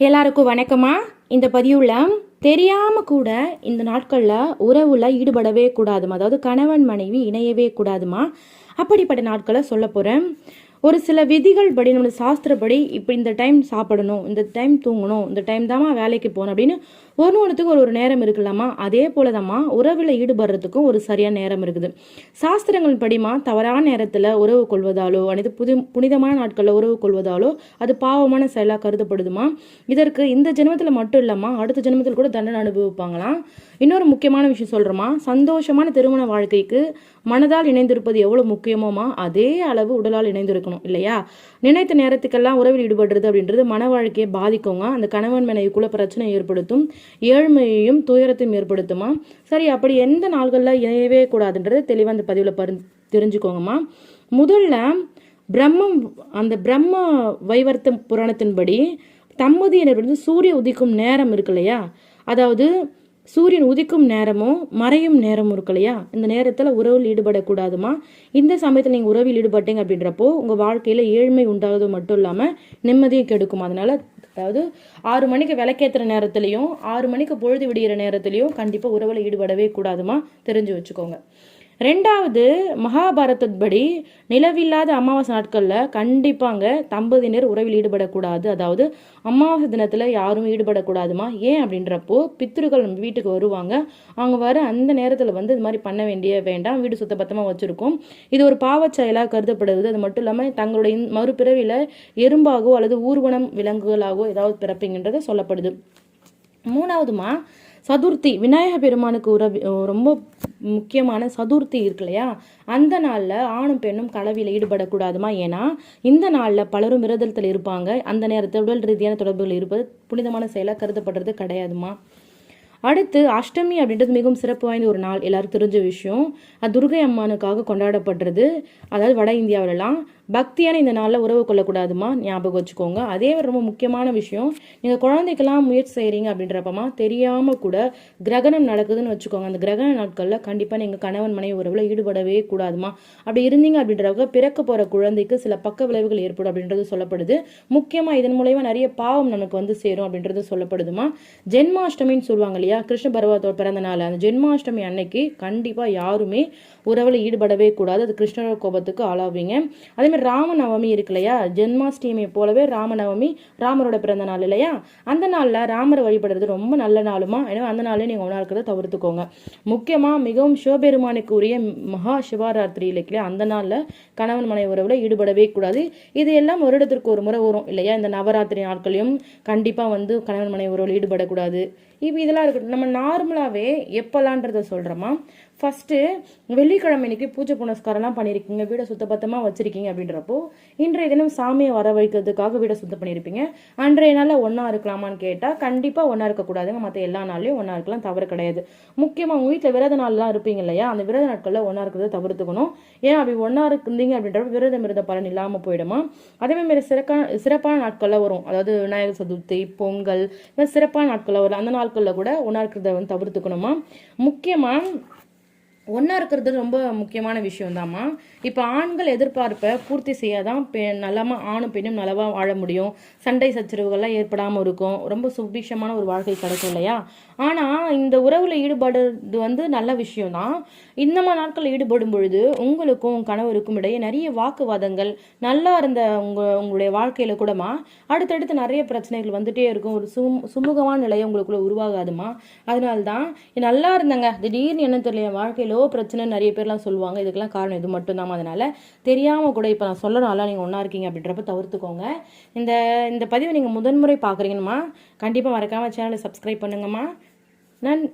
எல்லாருக்கும் வணக்கமா? இந்த பதிவுல தெரியாம கூட இந்த நாட்கள்ல உறவுல ஈடுபடவே கூடாதுமா அதாவது கணவன் மனைவி இணையவே கூடாதுமா அப்படிப்பட்ட நாட்களை சொல்ல போறேன். ஒரு சில விதிகள் படி நம்மளோட சாஸ்திரப்படி இப்போ இந்த டைம் சாப்பிடணும் இந்த டைம் தூங்கணும் இந்த டைம் தாம்மா வேலைக்கு போகணும் அப்படின்னு ஒரு ஒன்றுத்துக்கு ஒரு ஒரு நேரம் இருக்கலாமா? அதே போல தாம்மா உறவில் ஈடுபடுறதுக்கும் ஒரு சரியான நேரம் இருக்குது. சாஸ்திரங்கள் படிமா தவறான நேரத்தில் உறவு கொள்வதாலோ அல்லது புது புனிதமான நாட்களில் உறவு கொள்வதாலோ அது பாவமான செயலாக கருதப்படுதுமா இதற்கு இந்த ஜென்மத்தில் மட்டும் இல்லாமல் அடுத்த ஜென்மத்தில் கூட தண்டனை அனுபவிப்பாங்களாம். இன்னொரு முக்கியமான விஷயம் சொல்கிறோமா சந்தோஷமான திருமண வாழ்க்கைக்கு மனதால் இணைந்திருப்பது எவ்வளோ முக்கியமோமா? அதே அளவு உடலால் இணைந்திருக்கணும் இல்லையா? நினைத்த நேரத்துக்கெல்லாம் உறவில் ஈடுபடுறது அப்படின்றது மன வாழ்க்கையை பாதிக்குங்க அந்த கணவன் மனைவிக்குள்ள பிரச்சனை ஏற்படுத்தும் ஏழ்மையையும் துயரத்தையும் ஏற்படுத்துமா? சரி அப்படி எந்த நாள்களில் இணையவே கூடாதுன்றது தெளிவாக அந்த பதிவில் பரி தெரிஞ்சுக்கோங்கம்மா. முதல்ல பிரம்மம் அந்த பிரம்ம வைவர்த்த புராணத்தின்படி தம்பதியினர் வந்து சூரிய உதிக்கும் நேரம் இருக்கு இல்லையா? அதாவது சூரியன் உதிக்கும் நேரமும் மறையும் நேரமும் இருக்கு இல்லையா? இந்த நேரத்தில் உறவில் ஈடுபடக்கூடாதுமா? இந்த சமயத்தில் நீங்கள் உறவில் ஈடுபட்டீங்க அப்படின்றப்போ உங்கள் வாழ்க்கையில் ஏழ்மை உண்டாவது மட்டும் இல்லாமல் நிம்மதியும் கெடுக்கும். அதனால் அதாவது ஆறு மணிக்கு விளக்கேற்றுற நேரத்துலையும் ஆறு மணிக்கு பொழுது விடிகிற நேரத்துலையும் கண்டிப்பாக உறவில் ஈடுபடவே கூடாதுமா? தெரிஞ்சு வச்சுக்கோங்க. ரெண்டாவது மகாபாரதப்படி நிலவில்லாத அமாவாசை நாட்களில் கண்டிப்பாங்க தம்பதியினர் உறவில் ஈடுபடக்கூடாது. அதாவது அமாவாசை தினத்தில் யாரும் ஈடுபடக்கூடாதுமா? ஏன் அப்படின்றப்போ பித்திருக்கள் நம்ம வீட்டுக்கு வருவாங்க. அவங்க வர அந்த நேரத்தில் வந்து இது மாதிரி பண்ண வேண்டிய வேண்டாம். வீடு சுத்தபத்தமாக வச்சுருக்கோம். இது ஒரு பாவச்செயலாக கருதப்படுது அது மட்டும் இல்லாமல் தங்களுடைய மறுபிறவியில் எறும்பாகவோ அல்லது ஊர்வனம் விலங்குகளாகவோ ஏதாவது பிறப்பீங்கன்றது சொல்லப்படுது. மூணாவதுமா சதுர்த்தி. விநாயக பெருமானுக்கு உறவி ரொம்ப முக்கியமான சதுர்த்தி இருக்கு இல்லையா? அந்த நாளில் ஆணும் பெண்ணும் கலவியில் ஈடுபடக்கூடாதுமா? ஏன்னா இந்த நாளில் பலரும் விரதத்தில் இருப்பாங்க. அந்த நேரத்தில் உடல் ரீதியான தொடர்புகள் இருப்பது புனிதமான செயலாக கருதப்படுறது கிடையாதுமா? அடுத்து அஷ்டமி அப்படின்றது மிகவும் சிறப்பு வாய்ந்த ஒரு நாள். எல்லாருக்கும் தெரிஞ்ச விஷயம். அது துர்கை அம்மானுக்காக கொண்டாடப்படுறது. அதாவது வட இந்தியாவிலலாம் பக்தியான இந்த நாளில் உறவு கொள்ளக்கூடாதுமா? ஞாபகம் வச்சுக்கோங்க. அதே ரொம்ப முக்கியமான விஷயம் நீங்கள் குழந்தைக்கெல்லாம் முயற்சி செய்கிறீங்க அப்படின்றப்பமா தெரியாமல் கூட கிரகணம் நடக்குதுன்னு வச்சுக்கோங்க. அந்த கிரகண நாட்களில் கண்டிப்பாக நீங்கள் கணவன் மனைவி உறவில் ஈடுபடவே கூடாதுமா? அப்படி இருந்தீங்க அப்படின்றவங்க பிறக்க போகிற குழந்தைக்கு சில பக்க விளைவுகள் ஏற்படும் அப்படின்றது சொல்லப்படுது. முக்கியமாக இதன் மூலயமா நிறைய பாவம் நமக்கு வந்து சேரும் அப்படின்றது சொல்லப்படுதுமா? ஜென்மாஷ்டமின்னு சொல்லுவாங்க இல்லையா? கிருஷ்ண பருவத்தோட பிறந்த நாள். அந்த ஜென்மாஷ்டமி அன்னைக்கு கண்டிப்பாக யாருமே உறவில் ஈடுபடவே கூடாது. அது கிருஷ்ணரோட கோபத்துக்கு ஆளாவீங்க. அதே மாதிரி ராமநவமி இருக்கு இல்லையா? ஜென்மாஷ்டமி போலவே ராமநவமி ராமரோட பிறந்த நாள் இல்லையா? அந்த நாளில் ராமரை வழிபடுறது ரொம்ப நல்ல நாளுமா? எனவே அந்த நாளே நீங்கள் ஒன்றா இருக்கிறத தவிர்த்துக்கோங்க. முக்கியமாக மிகவும் சிவபெருமானுக்கு உரிய மகா சிவராத்திரி இல்லையா? அந்த நாளில் கணவன் மனைவி உறவில் ஈடுபடவே கூடாது. இது எல்லாம் வருடத்திற்கு ஒரு முறை வரும் இல்லையா? இந்த நவராத்திரி நாட்களையும் கண்டிப்பாக வந்து கணவன் மனைவி உறவில் ஈடுபடக்கூடாது. இப்போ இதெல்லாம் இருக்கட்டும். நம்ம நார்மலாகவே எப்போலான்றதை சொல்கிறோமா ஃபஸ்ட்டு வெள்ளிக்கிழமை இன்றைக்கி பூஜை புனஸ்காரம்லாம் பண்ணியிருக்கீங்க. வீடை சுத்தபத்தமாக வச்சுருக்கீங்க அப்படின்றப்போ இன்றைய தினம் சாமியை வர வைக்கிறதுக்காக வீடை சுத்தம் பண்ணியிருப்பீங்க. அன்றைய நாளில் ஒன்றா இருக்கலாமான்னு கேட்டால் கண்டிப்பாக ஒன்றா இருக்கக்கூடாதுங்க. மற்ற எல்லா நாள்லையும் ஒன்றா இருக்கலாம் தவறு கிடையாது. முக்கியமாக உங்கள் வீட்டில் விரத நாள்லாம் இருப்பீங்க இல்லையா? அந்த விரத நாட்களில் ஒன்றா இருக்கிறத தவிர்த்துக்கணும். ஏன் அப்படி ஒன்றா இருந்தீங்க அப்படின்றப்ப விரதம் இருந்த பலன் இல்லாமல் போயிடுமா? அதே மாதிரி சிறக்கான சிறப்பான நாட்களில் வரும். அதாவது விநாயகர் சதுர்த்தி பொங்கல் இந்த சிறப்பான நாட்களில் வரும். அந்த நாட்களில் கூட ஒன்றா இருக்கிறத வந்து தவிர்த்துக்கணுமா? முக்கியமாக ஒன்றா இருக்கிறது ரொம்ப முக்கியமான விஷயம்தாம்மா. இப்போ ஆண்கள் எதிர்பார்ப்பை பூர்த்தி செய்யாதான் பெ நலமா ஆணும் பெண்ணும் நலவா வாழ முடியும். சண்டை சச்சரவுகள்லாம் ஏற்படாமல் இருக்கும். ரொம்ப சுபிஷமான ஒரு வாழ்க்கை கிடைக்கும் இல்லையா? ஆனால் இந்த உறவில் ஈடுபடுறது வந்து நல்ல விஷயம்தான். இந்த மாதிரி நாட்களில் ஈடுபடும் பொழுது உங்களுக்கும் கணவருக்கும் இடையே நிறைய வாக்குவாதங்கள் நல்லா இருந்த உங்கள் உங்களுடைய வாழ்க்கையில் கூடமா அடுத்தடுத்து நிறைய பிரச்சனைகள் வந்துட்டே இருக்கும். ஒரு சும் சுமூகமான நிலையை உங்களுக்குள்ளே உருவாகாதுமா. அதனால தான் நல்லா இருந்தாங்க. திடீர்னு என்ன தெரியல. என் வாழ்க்கையிலோ பிரச்சனை நிறைய பேர்லாம் சொல்லுவாங்க. இதுக்கெல்லாம் காரணம் இது மட்டும்தான் அதனால தெரியாமல் கூட இப்போ நான் சொல்லணும்ல நீங்கள் ஒன்றா இருக்கீங்க அப்படின்றப்ப தவிர்த்துக்கோங்க. இந்த இந்த பதிவை நீங்கள் முதன்முறை பார்க்குறீங்கம்மா. கண்டிப்பாக மறக்காமல் சேனலை சப்ஸ்கிரைப் பண்ணுங்கம்மா. நன்